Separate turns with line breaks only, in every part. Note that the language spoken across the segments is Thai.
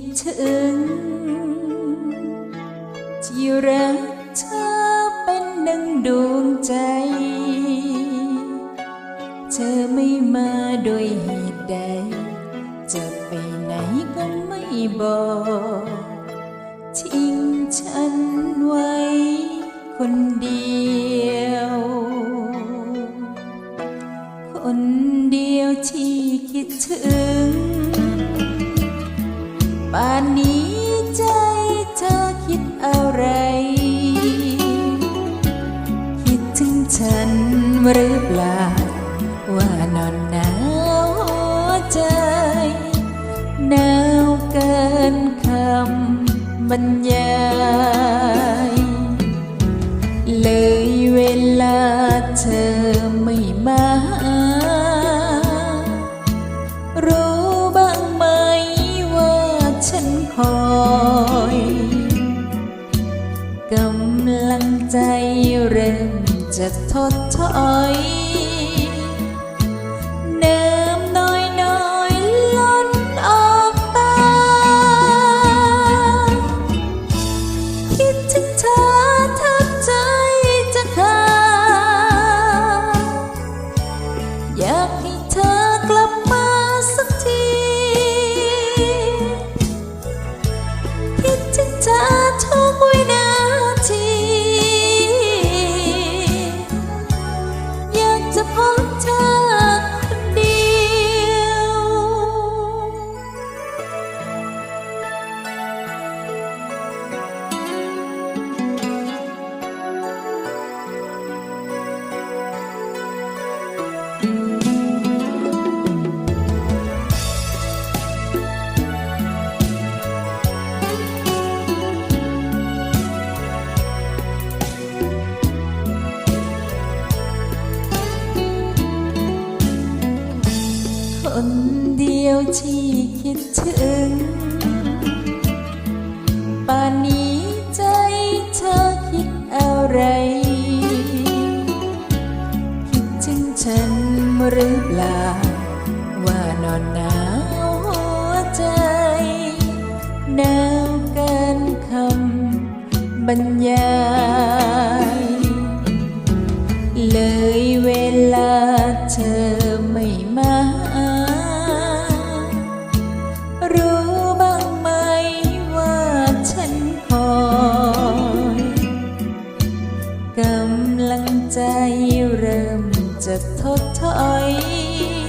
เดียวที่คิดถึงที่รักเธอเป็นดังดวงใจ เธอไม่มาโดยเหตุใด จะไปไหนก็ไม่บอก ทิ้งฉันไว้คนเดียว คนเดียวที่คิดถึง ป่านนี้ใจเธอคิดอะไร คิดถึงฉันหรือเปล่า ว่านอนหนาวหัวใจหนาวเกินคำบรรยายเลยเวลาเธอไม่มา จะทดถอยน้ำน้อยน้อยล้นออกตา คิดถึงเธอ ยวที่คิดถึง ป่านนี้ใจเธอคิดอะไร คิดถึงฉันหรือเปล่า ว่านอนหนาวหัวใจหนาวเกินคำบรรยาย เลยเวลา จะทดถอย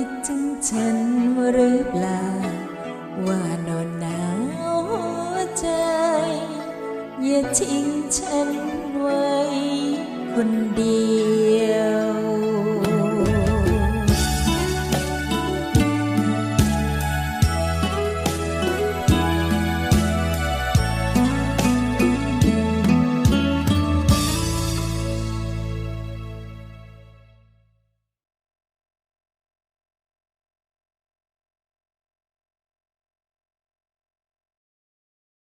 คิดถึงฉันหรือเปล่า ว่านอนหนาวหัวใจ อย่าทิ้งฉันไว้คนเดีย